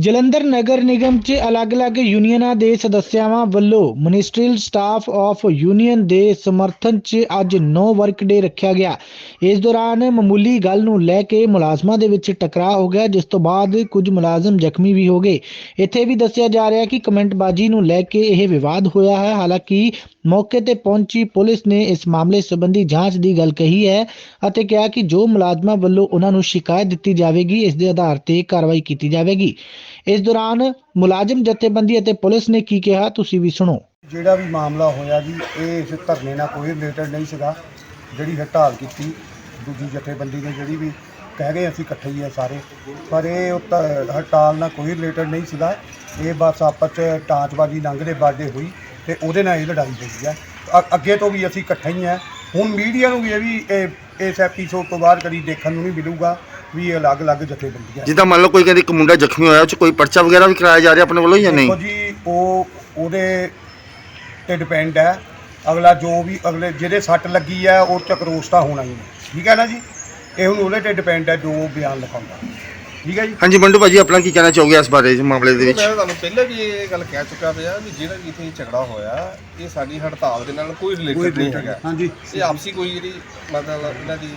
ਜਲੰਧਰ ਨਗਰ ਨਿਗਮ 'ਚ ਅਲੱਗ-ਅਲੱਗ ਯੂਨੀਅਨਾਂ ਦੇ ਸਦੱਸਿਆਵਾਂ ਵੱਲੋਂ ਮਿਨਿਸਟਰੀਅਲ ਸਟਾਫ ਆਫ ਯੂਨੀਅਨ ਦੇ ਸਮਰਥਨ 'ਚ ਅੱਜ ਨੋ ਵਰਕ ਡੇ ਰੱਖਿਆ ਗਿਆ। ਇਸ ਦੌਰਾਨ ਮਾਮੂਲੀ ਗੱਲ ਨੂੰ ਲੈ ਕੇ ਮੁਲਾਜ਼ਮਾਂ ਦੇ ਵਿੱਚ ਟਕਰਾਅ ਹੋ ਗਿਆ, ਜਿਸ ਤੋਂ ਬਾਅਦ ਕੁਝ ਮੁਲਾਜ਼ਮ ਜ਼ਖਮੀ ਵੀ ਹੋ ਗਏ। ਇੱਥੇ ਵੀ ਦੱਸਿਆ ਜਾ ਰਿਹਾ ਕਿ ਕਮੈਂਟਬਾਜ਼ੀ ਨੂੰ ਲੈ ਕੇ ਇਹ ਵਿਵਾਦ ਹੋਇਆ ਹੈ। ਹਾਲਾਂਕਿ ਮੌਕੇ ਤੇ ਪਹੁੰਚੀ ਪੁਲਿਸ ਨੇ ਇਸ ਮਾਮਲੇ ਸੰਬੰਧੀ ਜਾਂਚ ਦੀ ਗੱਲ ਕਹੀ ਹੈ ਅਤੇ ਕਿਹਾ ਕਿ ਜੋ ਮੁਲਾਜ਼ਮਾਂ ਵੱਲੋਂ ਉਹਨਾਂ ਨੂੰ ਸ਼ਿਕਾਇਤ ਦਿੱਤੀ ਜਾਵੇਗੀ, ਇਸ ਦੇ ਆਧਾਰ ਤੇ ਕਾਰਵਾਈ ਕੀਤੀ ਜਾਵੇਗੀ। ਇਸ ਦੌਰਾਨ ਮੁਲਾਜ਼ਮ, ਜਥੇਬੰਦੀ ਅਤੇ ਪੁਲਿਸ ਨੇ ਕੀ ਕਿਹਾ, ਤੁਸੀਂ ਵੀ ਸੁਣੋ। ਜਿਹੜਾ ਵੀ ਮਾਮਲਾ ਹੋਇਆ ਜੀ, ਇਹ ਇਸ ਧਰਨੇ ਨਾਲ ਕੋਈ ਰਿਲੇਟਡ ਨਹੀਂ ਸੀਗਾ। ਜਿਹੜੀ ਹੜਤਾਲ ਕੀਤੀ, ਦੂਜੀ ਜਥੇਬੰਦੀ ਨੇ ਜਿਹੜੀ ਵੀ ਕਹਿ ਗਏ, ਅਸੀਂ ਇਕੱਠੇ ਹੀ ਆ ਸਾਰੇ। ਪਰ ਇਹ ਹੜਤਾਲ ਨਾਲ ਕੋਈ ਰਿਲੇਟਡ ਨਹੀਂ ਸੀਗਾ। ਇਹ ਬਸ ਆਪਸ ਚ ਟਾਂਚਬਾਜ਼ੀ ਲੰਘਦੇ ਬਾਡੇ ਹੋਈ। ਤੇ ਉਹਦੇ ਨਾਲ ਇਹ ਲੜਾਈ ਹੋਈ ਹੈ ਅ- ਅੱਗੇ ਤੋਂ ਵੀ ਅਸੀਂ ਇਕੱਠੇ ਹੀ ਆ। ਹੁਣ ਮੀਡੀਆ ਨੂੰ ਵੀ ਇਹ ਵੀ ਇਹ- ਇਸ ਐਪੀਸੋਡ ਤੋਂ ਬਾਅਦ ਕਦੀ ਦੇਖਣ ਨੂੰ ਨਹੀਂ ਮਿਲੂਗਾ ਵੀ ਇਹ ਅਲੱਗ-ਅਲੱਗ ਜਥੇਬੰਦੀਆਂ ਜਿੱਦਾਂ ਮੰਨ ਲਓ ਕੋਈ ਕਹਿੰਦੇ ਇੱਕ ਮੁੰਡਾ ਜ਼ਖਮੀ ਹੋਇਆ ਉਹ ਚ ਕੋਈ ਪਰਚਾ ਵਗੈਰਾ ਵੀ ਕਰਾਇਆ ਜਾ ਰਿਹਾ ਆਪਣੇ ਵੱਲੋਂ ਜਾਂ ਦੇਖੋ ਨਹੀਂ ਜੀ ਉਹ ਉਹਦੇ ਤੇ ਡਿਪੈਂਡ ਹੈ ਅਗਲਾ ਜੋ ਵੀ ਅਗਲੇ ਜਿਹਦੇ ਸੱਟ ਲੱਗੀ ਹੈ ਉਹ ਚ ਕਰੋਸ ਤਾਂ ਹੋਣਾ ਹੀ ਹੈ ਠੀਕ ਹੈ ਨਾ ਜੀ? ਇਹ ਹੁਣ ਉਹਦੇ ਤੇ ਡਿਪੈਂਡ ਹੈ ਜੋ ਬਿਆਨ ਲਿਖਾਉਂਦਾ। ਠੀਕ ਹੈ ਜੀ? ਹਾਂਜੀ ਮੰਡੂ ਭਾਜੀ ਆਪਣਾ ਕੀ ਕਹਿਣਾ ਚਾਹੋਗੇ ਇਸ ਬਾਰੇ ਇਸ ਮਾਮਲੇ ਦੇ ਵਿੱਚ? ਮੈਂ ਤੁਹਾਨੂੰ ਪਹਿਲਾਂ ਵੀ ਇਹ ਗੱਲ ਕਹਿ ਚੁੱਕਾ ਪਿਆ ਵੀ ਜਿਹੜਾ ਵੀ ਇੱਥੇ ਝਗੜਾ ਹੋਇਆ ਇਹ ਸਾਡੀ ਹੜਤਾਲ ਦੇ ਨਾਲ ਕੋਈ ਰਿਲੇਟਡ ਨਹੀਂ ਹੈਗਾ। ਹਾਂਜੀ। ਇਹ ਆਪਸੀ ਕੋਈ ਜਿਹੜੀ ਮਤਲਬ ਇਹਨਾਂ ਦੀ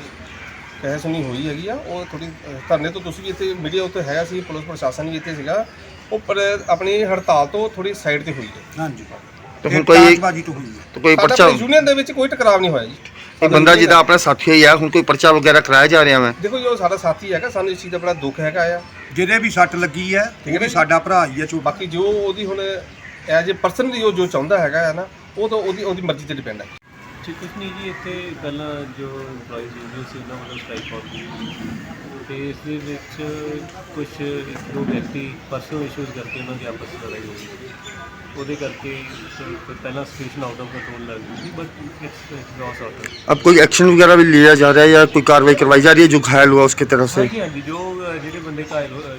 ਕਹਿ ਸੁਣੀ ਹੋਈ ਹੈਗੀ ਆ ਉਹ ਥੋੜੀ ਧਰਨੇ ਤੋਂ ਤੁਸੀਂ ਵੀ ਇੱਥੇ ਮੀਡੀਆ ਉੱਤੇ ਹੈਗਾ ਸੀ ਪੁਲਿਸ ਪ੍ਰਸ਼ਾਸਨ ਵੀ ਇੱਥੇ ਸੀਗਾ। ਉਹ ਪਰ ਆਪਣੀ ਹੜਤਾਲ ਤੋਂ ਥੋੜੀ ਸਾਈਡ ਤੇ ਹੋਈ ਹੈ। ਹਾਂਜੀ। ਤੇ ਹੁਣ ਕੋਈ ਟਾਂਚਬਾਜ਼ੀ ਤੋਂ ਹੋਈ ਹੈ। ਤਾਂ ਕੋਈ ਸਾਡਾ ਪਰਚਾ ਯੂਨੀਅਨ ਦੇ ਵਿੱਚ ਕੋਈ ਟਕਰਾਵ ਨਹੀਂ ਹੋਇਆ ਜੀ। ਇਹ ਬੰਦਾ ਜਿਹਦਾ ਆਪਣਾ ਸਾਥੀ ਹੀ ਆ ਹੁਣ ਕੋਈ ਪਰਚਾ ਵਗੈਰਾ ਕਰਾਇਆ ਜਾ ਰਿਹਾ ਮੈਂ। ਦੇਖੋ ਜੋ ਸਾਡਾ ਸਾਥੀ ਹੈਗਾ ਸਾਨੂੰ ਇਸ ਚੀਜ਼ ਦਾ ਬੜਾ ਦੁੱਖ ਹੈਗਾ ਆ। ਜਿਹਦੇ ਵੀ ਸੱਟ ਲੱਗੀ ਹੈ ਠੀਕ ਹੈ ਉਹ ਵੀ ਜੀ? ਸਾਡਾ ਭਰਾ ਹੀ ਹੈ ਚੋ ਬਾਕੀ ਜੋ ਉਹਦੀ ਹੁਣ ਐਜ ਏ ਪਰਸਨ ਜੋ ਜੋ ਚਾਹੁੰਦਾ ਹੈਗਾ ਹੈ ਨਾ ਉਹ ਤਾਂ ਉਹਦੀ ਉਹਦੀ ਮਰਜ਼ੀ ਤੇ ਡਿਪੈਂਡ ਹੈ। ਜੀ ਕੁਛ ਨਹੀਂ ਜੀ ਇੱਥੇ ਪਹਿਲਾਂ ਜੋ ਇੰਪਲੋਈਜ਼ ਯੂਨੀਅਨ ਸੀ ਉਹਨਾਂ ਵੱਲੋਂ ਸਟ੍ਰਾਈਕ ਹੋ ਗਈ ਤੇ ਇਸ ਦੇ ਵਿੱਚ ਕੁਝ ਇੱਕ ਦੋ ਵਿਅਕਤੀ ਪਰਸਨਲ ਇਸ਼ੂਜ਼ ਕਰਕੇ ਉਹਨਾਂ ਦੀ ਆਪਸ ਵਿੱਚ ਲੜਾਈ ਹੋ ਗਈ ਉਹਦੇ ਕਰਕੇ ਫਿਰ ਪਹਿਲਾਂ ਸਿਚੁਏਸ਼ਨ ਆਊਟ ਆਫ ਕੰਟਰੋਲ ਲੱਗ ਗਈ ਸੀ ਬਟ ਇਟਸ ਲॉस ਆਊਟ अब कोई एक्शन वगैरह भी लिया जा रहा है या कोई कार्रवाई करवाई जा रही है जो घायल हुआ उसकी तरफ़ से ਹਾਂਜੀ ਹਾਂਜੀ ਜੋ ਅ, ਜਿਹੜੇ ਬੰਦੇ ਘਾਇਲ ਹੋ-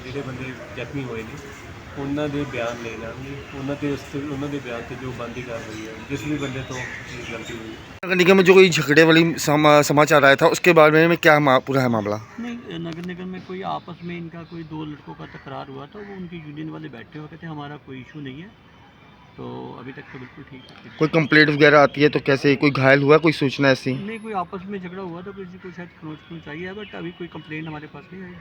ਉਹਨਾਂ ਦੇ ਬਿਆਨ ਲਏ ਜਾਣਗੇ ਉਹਨਾਂ ਤੇ ਉਸ ਤੇ ਉਹਨਾਂ ਦੇ ਬਿਆਨ ਤੇ ਜੋ ਬੰਦੀ ਕਰ ਰਹੀ ਹੈ ਜਿਸ ਵੀ ਬੰਦੇ ਤੋਂ ਇਹ ਗਲਤੀ ਹੋਈ नगर निगम में जो कोई झगड़े वाली समा, समाचार आया था उसके बारे में क्या मा, पूरा है मामला नहीं नगर निगम में कोई आपस में इनका कोई दो लड़कों का तकरार हुआ था वो उनकी यूनियन वाले बैठे हुए कहते हमारा कोई इशू नहीं है तो अभी तक तो बिल्कुल ठीक है कोई कंप्लेंट वगैरह आती है तो कैसे कोई घायल हुआ कोई सूचना ऐसी नहीं कोई आपस में झगड़ा हुआ था किसी को शायद खरोच खरोच आई है बट अभी कोई कंप्लेंट हमारे पास नहीं आई